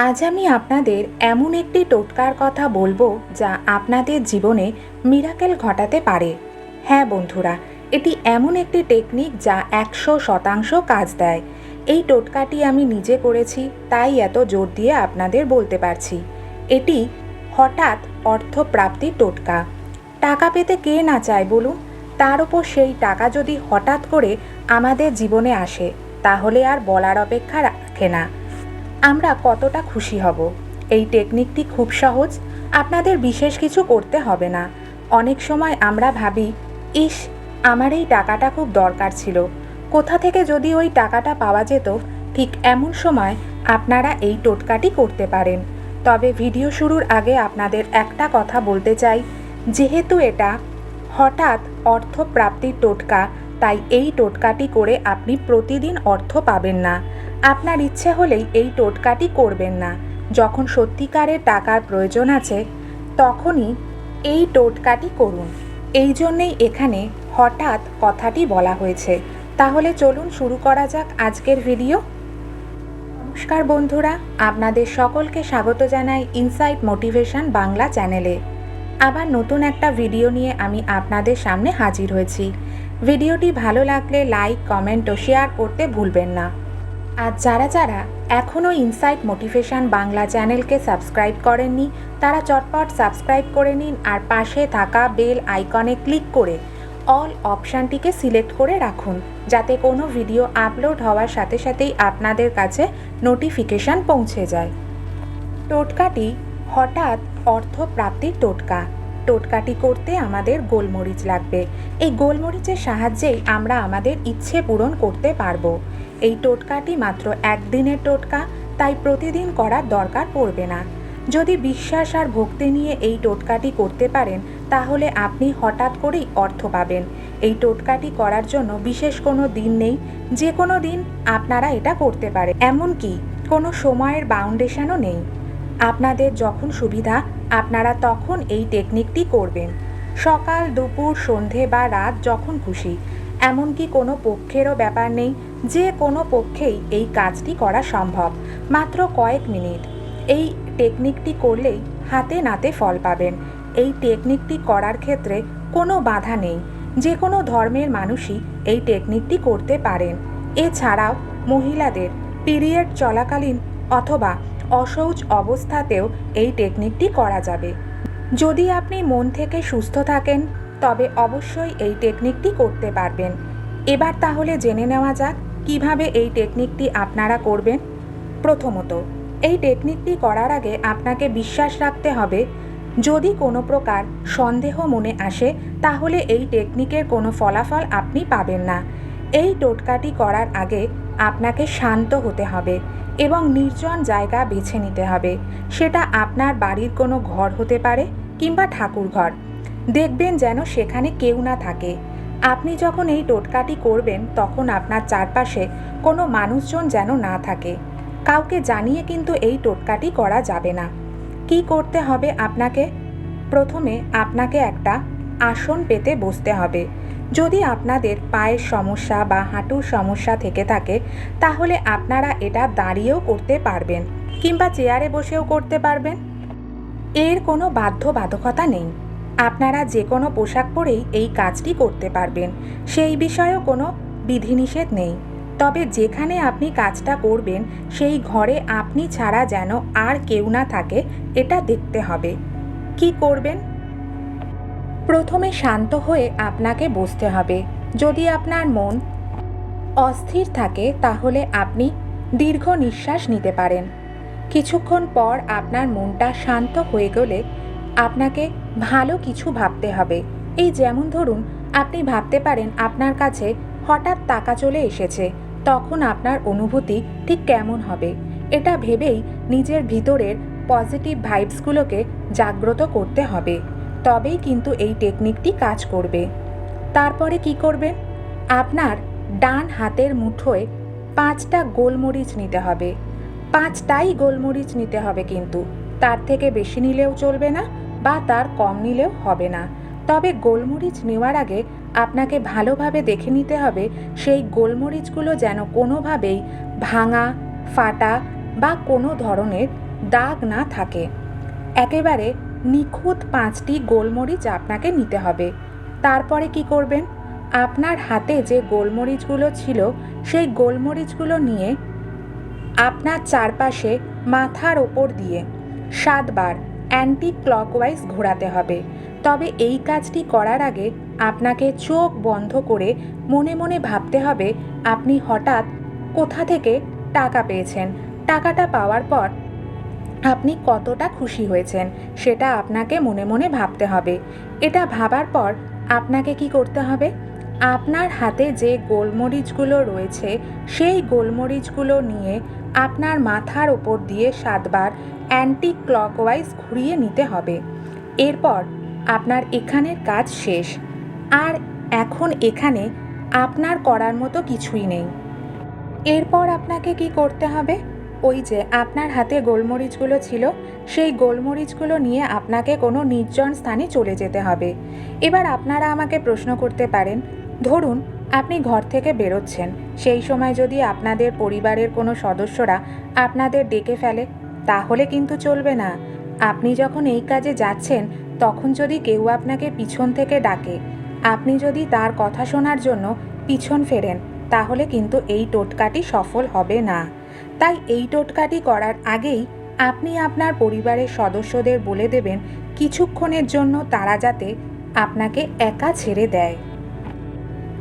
আজ আমি আপনাদের এমন একটি টোটকার কথা বলব যা আপনাদের জীবনে মিরাকেল ঘটাতে পারে। হ্যাঁ বন্ধুরা, এটি এমন একটি টেকনিক যা একশো শতাংশ কাজ দেয়। এই টোটকাটি আমি নিজে করেছি, তাই এত জোর দিয়ে আপনাদের বলতে পারছি। এটি হঠাৎ অর্থপ্রাপ্তির টোটকা। টাকা পেতে কে না চায় বলুন? তার উপর সেই টাকা যদি হঠাৎ করে আমাদের জীবনে আসে, তাহলে আর বলার অপেক্ষা রাখে না। আমরা কতটা খুশি হব। এই টেকনিকটি খুব সহজ, আপনাদের বিশেষ কিছু করতে হবে না। অনেক সময় আমরা ভাবি, ইস, আমার এই টাকাটা খুব দরকার ছিল। কোথা থেকে যদি ওই টাকাটা পাওয়া যেত, ঠিক এমন সময় আপনারা এই টোটকাটি করতে পারেন। তবে ভিডিও শুরুর আগে আপনাদের একটা কথা বলতে চাই, যেহেতু এটা হঠাৎ অর্থ প্রাপ্তির টোটকা, তাই এই টোটকাটি করে আপনি প্রতিদিন অর্থ পাবেন না। আপনার ইচ্ছে হলেই এই টোটকাটি করবেন না। যখন সত্যিকারের টাকার প্রয়োজন আছে, তখনই এই টোটকাটি করুন। এই জন্যেই এখানে হঠাৎ কথাটি বলা হয়েছে। তাহলে চলুন শুরু করা যাক আজকের ভিডিও। নমস্কার বন্ধুরা, আপনাদের সকলকে স্বাগত জানাই ইনসাইট মোটিভেশন বাংলা চ্যানেলে। আবার নতুন একটা ভিডিও নিয়ে আমি আপনাদের সামনে হাজির হয়েছি। ভিডিওটি ভালো লাগলে লাইক, কমেন্ট ও শেয়ার করতে ভুলবেন না। আর যারা যারা এখনও ইনসাইট মোটিভেশন বাংলা চ্যানেলকে সাবস্ক্রাইব করেননি, তারা চটপট সাবস্ক্রাইব করে নিন আর পাশে থাকা বেল আইকনে ক্লিক করে অল অপশানটিকে সিলেক্ট করে রাখুন, যাতে কোনো ভিডিও আপলোড হওয়ার সাথে সাথেই আপনাদের কাছে নোটিফিকেশান পৌঁছে যায়। টোটকাটি হঠাৎ অর্থ প্রাপ্তির টোটকা। টোটকাটি করতে আমাদের গোলমরিচ লাগবে। এই গোলমরিচের সাহায্যেই আমরা আমাদের ইচ্ছে পূরণ করতে পারব। এই টোটকাটি মাত্র একদিনের টোটকা, তাই প্রতিদিন করার দরকার পড়বে না। যদি বিশ্বাস আর ভক্তি নিয়ে এই টোটকাটি করতে পারেন, তাহলে আপনি হঠাৎ করেই অর্থ পাবেন। এই টোটকাটি করার জন্য বিশেষ কোনো দিন নেই, যে কোনো দিন আপনারা এটা করতে পারেন। এমনকি কোনো সময়ের বাউন্ডেশনও নেই। আপনাদের যখন সুবিধা, আপনারা তখন এই টেকনিকটি করবেন। সকাল, দুপুর, সন্ধে বা রাত যখন খুশি এমনকি কোনো পক্ষেরও ব্যাপার নেই যে কোনো পক্ষেই এই কাজটি করা সম্ভব। মাত্র কয়েক মিনিট। এই টেকনিকটি করলেই হাতে নাতে ফল পাবেন। এই টেকনিকটি করার ক্ষেত্রে কোনো বাধা নেই। যে কোনো ধর্মের মানুষই এই টেকনিকটি করতে পারেন। এছাড়াও মহিলাদের পিরিয়ড চলাকালীন অথবা অসৌচ অবস্থাতেও এই টেকনিকটি করা যাবে। যদি আপনি মন থেকে সুস্থ থাকেন তবে অবশ্যই এই টেকনিকটি করতে পারবেন। এবার তাহলে জেনে নেওয়া যাক, কীভাবে এই টেকনিকটি আপনারা করবেন। প্রথমত, এই টেকনিকটি করার আগে আপনাকে বিশ্বাস রাখতে হবে, যদি কোনো প্রকার সন্দেহ মনে আসে, তাহলে এই টেকনিকের কোনো ফলাফল আপনি পাবেন না। এই টোটকাটি করার আগে আপনাকে শান্ত হতে হবে এবং নির্জন জায়গা বেছে নিতে হবে। সেটা আপনার বাড়ির কোনো ঘর হতে পারে কিংবা ঠাকুর ঘর দেখবেন যেন সেখানে কেউ না থাকে। আপনি যখন এই টোটকাটি করবেন, তখন আপনার চারপাশে কোনো মানুষজন যেন না থাকে। কাউকে জানিয়ে কিন্তু এই টোটকাটি করা যাবে না। কি করতে হবে আপনাকে? প্রথমে আপনাকে একটা আসন পেতে বসতে হবে। যদি আপনাদের পায়ের সমস্যা বা হাঁটুর সমস্যা থেকে থাকে, তাহলে আপনারা এটা দাঁড়িয়েও করতে পারবেন কিংবা চেয়ারে বসেও করতে পারবেন। এর কোনো বাধ্যবাধকতা নেই। আপনারা যে কোনো পোশাক পরেই এই কাজটি করতে পারবেন। সেই বিষয়েও কোনো বিধিনিষেধ নেই। তবে যেখানে আপনি কাজটা করবেন, সেই ঘরে আপনি ছাড়া যেন আর কেউ না থাকে, এটা দেখতে হবে। কি করবেন? প্রথমে শান্ত হয়ে আপনাকে বসতে হবে। যদি আপনার মন অস্থির থাকে, তাহলে আপনি দীর্ঘ নিঃশ্বাস নিতে পারেন। কিছুক্ষণ পর আপনার মনটা শান্ত হয়ে গেলে আপনাকে ভালো কিছু ভাবতে হবে। এই যেমন ধরুন, আপনি ভাবতে পারেন আপনার কাছে হঠাৎ টাকা চলে এসেছে, তখন আপনার অনুভূতি ঠিক কেমন হবে। এটা ভেবেই নিজের ভিতরের পজিটিভ ভাইবসগুলোকে জাগ্রত করতে হবে। তবেই কিন্তু এই টেকনিকটি কাজ করবে। তারপরে কি করবেন? আপনার ডান হাতের মুঠোয় পাঁচটা গোলমরিচ নিতে হবে। পাঁচটাই গোলমরিচ নিতে হবে কিন্তু। তার থেকে বেশি নিলেও চলবে না বা তার কম নিলেও হবে না। তবে গোলমরিচ নেওয়ার আগে আপনাকে ভালোভাবে দেখে নিতে হবে সেই গোলমরিচগুলো যেন কোনোভাবেই ভাঙা, ফাটা বা কোনো ধরনের দাগ না থাকে। একেবারে নিখুঁত পাঁচটি গোলমরিচ আপনাকে নিতে হবে। তারপরে কি করবেন? আপনার হাতে যে গোলমরিচগুলো ছিল, সেই গোলমরিচগুলো নিয়ে আপনার চারপাশে মাথার ওপর দিয়ে সাতবার অ্যান্টি ক্লকওয়াইজ ঘোরাতে হবে। তবে এই কাজটি করার আগে আপনাকে চোখ বন্ধ করে মনে মনে ভাবতে হবে, আপনি হঠাৎ কোথা থেকে টাকা পেয়েছেন? টাকাটা পাওয়ার পর আপনি কতটা খুশি হয়েছেন? সেটা আপনাকে মনে মনে ভাবতে হবে। এটা ভাবার পর আপনাকে কি করতে হবে? আপনার হাতে যে গোলমরিচগুলো রয়েছে, সেই গোলমরিচগুলো নিয়ে আপনার মাথার ওপর দিয়ে সাতবার অ্যান্টি ক্লকওয়াইজ ঘুরিয়ে নিতে হবে। এরপর আপনার এখানের কাজ শেষ। আর এখন এখানে আপনার করার মতো কিছুই নেই। এরপর আপনাকে কি করতে হবে? ওই যে আপনার হাতে গোলমরিচগুলো ছিল, সেই গোলমরিচগুলো নিয়ে আপনাকে কোনো নির্জন স্থানে চলে যেতে হবে। এবার আপনারা আমাকে প্রশ্ন করতে পারেন, ধরুন আপনি ঘর থেকে বেরোচ্ছেন, সেই সময় যদি আপনাদের পরিবারের কোনো সদস্যরা আপনাদের ডেকে ফেলে, তাহলে কিন্তু চলবে না। আপনি যখন এই কাজে যাচ্ছেন, তখন যদি কেউ আপনাকে পিছন থেকে ডাকে, আপনি যদি তার কথা শোনার জন্য পিছন ফেরেন, তাহলে কিন্তু এই টোটকাটি সফল হবে না। তাই এই টোটকাটি করার আগেই আপনি আপনার পরিবারের সদস্যদের বলে দেবেন, কিছুক্ষণের জন্য তারা যাতে আপনাকে একা ছেড়ে দেয়।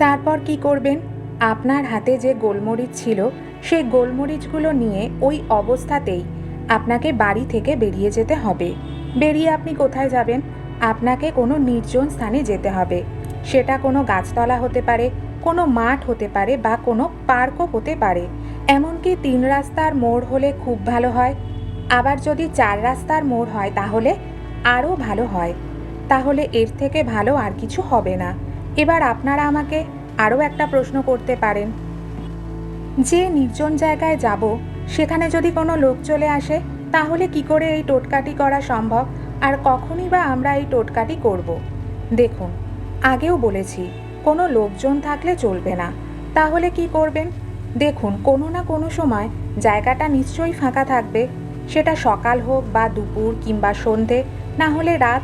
তারপর কি করবেন? আপনার হাতে যে গোলমরিচ ছিল, সেই গোলমরিচগুলো নিয়ে ওই অবস্থাতেই আপনাকে বাড়ি থেকে বেরিয়ে যেতে হবে। বেরিয়ে আপনি কোথায় যাবেন? আপনাকে কোনো নির্জন স্থানে যেতে হবে। সেটা কোনো গাছতলা হতে পারে, কোনো মাঠ হতে পারে বা কোনো পার্কও হতে পারে। এমনকি তিন রাস্তার মোড় হলে খুব ভালো হয়। আবার যদি চার রাস্তার মোড় হয় তাহলে আরও ভালো হয়। তাহলে এর থেকে ভালো আর কিছু হবে না। এবার আপনারা আমাকে আরও একটা প্রশ্ন করতে পারেন। যে নির্জন জায়গায় যাব, সেখানে যদি কোনো লোক চলে আসে, তাহলে কি করে এই টোটকাটি করা সম্ভব? আর কখনই বা আমরা এই টোটকাটি করব। দেখুন, আগেও বলেছি, কোনো লোকজন থাকলে চলবে না। তাহলে কি করবেন? দেখুন, কোনো না কোনো সময় জায়গাটা নিশ্চয়ই ফাঁকা থাকবে। সেটা সকাল হোক বা দুপুর কিংবা সন্ধে, না হলে রাত।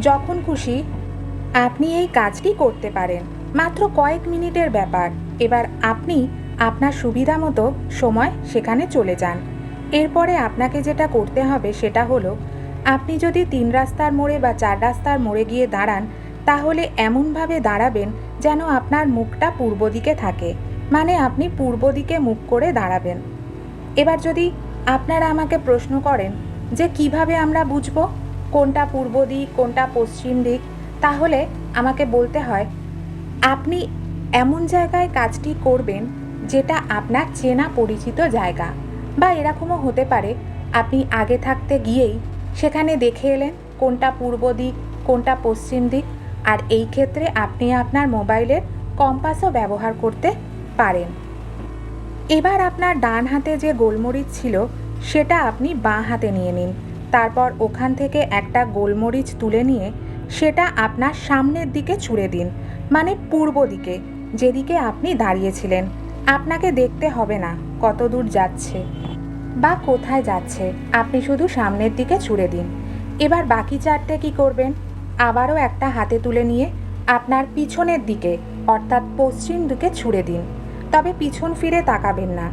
যখন খুশি আপনি এই কাজটি করতে পারেন। মাত্র কয়েক মিনিটের ব্যাপার। এবার আপনি আপনার সুবিধা মতো সময় সেখানে চলে যান। এরপরে আপনাকে যেটা করতে হবে সেটা হলো, আপনি যদি তিন রাস্তার মোড়ে বা চার রাস্তার মোড়ে গিয়ে দাঁড়ান, তাহলে এমনভাবে দাঁড়াবেন যেন আপনার মুখটা পূর্ব দিকে থাকে। মানে আপনি পূর্ব দিকে মুখ করে দাঁড়াবেন। এবার যদি আপনারা আমাকে প্রশ্ন করেন যে কীভাবে আমরা বুঝব কোনটা পূর্ব দিক, কোনটা পশ্চিম দিক তাহলে আমাকে বলতে হয়, আপনি এমন জায়গায় কাজটি করবেন যেটা আপনার চেনা পরিচিত জায়গা। বা এরকমও হতে পারে, আপনি আগে থাকতে গিয়েই সেখানে দেখে এলেন কোনটা পূর্ব দিক, কোনটা পশ্চিম দিক, আর এই ক্ষেত্রে আপনি আপনার মোবাইলের কম্পাসও ব্যবহার করতে পারেন। এবার আপনার ডান হাতে যে গোলমরিচ ছিল, সেটা আপনি বাঁ হাতে নিয়ে নিন। তারপর ওখান থেকে একটা গোলমরিচ তুলে নিয়ে সেটা আপনার সামনের দিকে ছুঁড়ে দিন মানে পূর্ব দিকে, যেদিকে আপনি দাঁড়িয়েছিলেন। আপনাকে দেখতে হবে না কত দূর যাচ্ছে বা কোথায় যাচ্ছে, আপনি শুধু সামনের দিকে ছুঁড়ে দিন। এবার বাকি চারটে কি করবেন? আবারও একটা হাতে তুলে নিয়ে আপনার পিছনের দিকে, অর্থাৎ পশ্চিম দিকে ছুঁড়ে দিন। তবে পিছন ফিরে তাকাবেন না।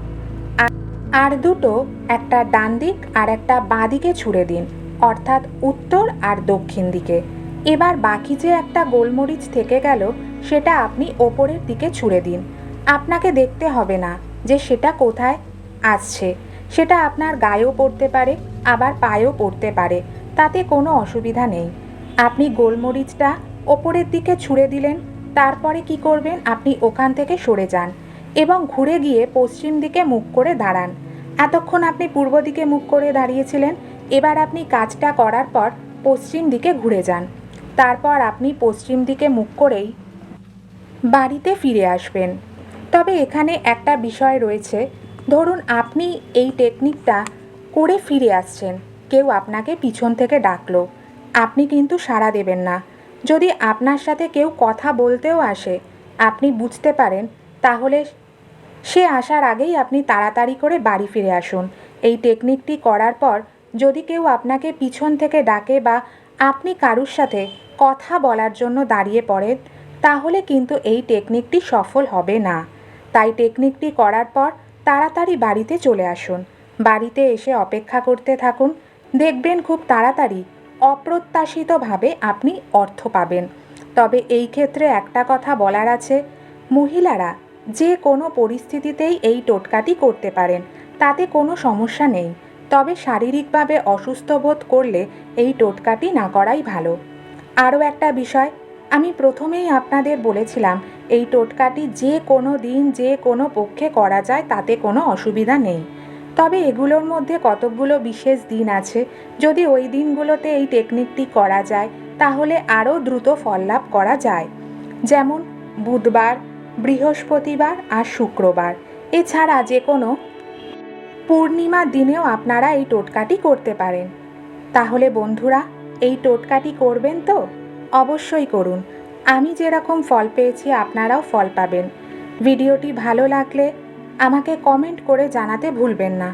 আর- দুটো, একটা ডান দিক আর একটা বাঁ দিকে ছুঁড়ে দিন, অর্থাৎ উত্তর আর দক্ষিণ দিকে। এবার বাকি যে একটা গোলমরিচ থেকে গেল, সেটা আপনি ওপরের দিকে ছুঁড়ে দিন। আপনাকে দেখতে হবে না যে সেটা কোথায় আসছে। সেটা আপনার গায়েও পড়তে পারে, আবার পায়েও পড়তে পারে। তাতে কোনো অসুবিধা নেই। আপনি গোলমরিচটা ওপরের দিকে ছুঁড়ে দিলেন, তারপরে কি করবেন? আপনি ওখান থেকে সরে যান এবং ঘুরে গিয়ে পশ্চিম দিকে মুখ করে দাঁড়ান। এতক্ষণ আপনি পূর্ব দিকে মুখ করে দাঁড়িয়েছিলেন, এবার আপনি কাজটা করার পর পশ্চিম দিকে ঘুরে যান। তারপর আপনি পশ্চিম দিকে মুখ করেই বাড়িতে ফিরে আসবেন। তবে এখানে একটা বিষয় রয়েছে। ধরুন আপনি এই টেকনিকটা করে ফিরে আসছেন। কেউ আপনাকে পিছন থেকে ডাকলো। আপনি কিন্তু সাড়া দেবেন না। যদি আপনার সাথে কেউ কথা বলতেও আসে, আপনি বুঝতে পারেন, তাহলে সে আসার আগেই আপনি তাড়াতাড়ি করে বাড়ি ফিরে আসুন। এই টেকনিকটি করার পর যদি কেউ আপনাকে পিছন থেকে ডাকে বা আপনি কারুর সাথে কথা বলার জন্য দাঁড়িয়ে পড়েন তাহলে কিন্তু এই টেকনিকটি সফল হবে না। তাই টেকনিকটি করার পর তাড়াতাড়ি বাড়িতে চলে আসুন। বাড়িতে এসে অপেক্ষা করতে থাকুন। দেখবেন খুব তাড়াতাড়ি, অপ্রত্যাশিতভাবে আপনি অর্থ পাবেন। তবে এই ক্ষেত্রে একটা কথা বলার আছে, মহিলারা যে কোনো পরিস্থিতিতেই এই টোটকাটি করতে পারেন, তাতে কোনো সমস্যা নেই। তবে শারীরিকভাবে অসুস্থ বোধ করলে এই টোটকাটি না করাই ভালো। আরও একটা বিষয়, আমি প্রথমেই আপনাদের বলেছিলাম, এই টোটকাটি যে কোনো দিন, যে কোনো পক্ষে করা যায়, তাতে কোনো অসুবিধা নেই। তবে এগুলোর মধ্যে কতকগুলো বিশেষ দিন আছে, যদি ওই দিনগুলোতে এই টেকনিকটি করা যায়, তাহলে আরও দ্রুত ফল লাভ করা যায়। যেমন, বুধবার, বৃহস্পতিবার আর শুক্রবার। এছাড়া যে কোনো পূর্ণিমার দিনেও আপনারা এই টোটকাটি করতে পারেন। তাহলে বন্ধুরা এই টোটকাটি করবেন তো? অবশ্যই করুন। আমি যেরকম ফল পেয়েছি, আপনারাও ফল পাবেন। ভিডিওটি ভালো লাগলে আমাকে কমেন্ট করে জানাতে ভুলবেন না।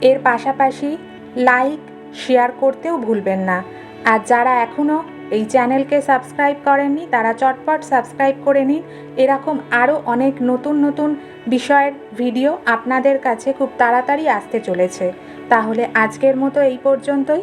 এর পাশাপাশি লাইক, শেয়ার করতেও ভুলবেন না। আর যারা এখনও এই চ্যানেলকে সাবস্ক্রাইব করেননি, তারা চটপট সাবস্ক্রাইব করে নিন। এরকম আরও অনেক নতুন নতুন বিষয়ের ভিডিও আপনাদের কাছে খুব তাড়াতাড়ি আসতে চলেছে। তাহলে আজকের মতো এই পর্যন্তই।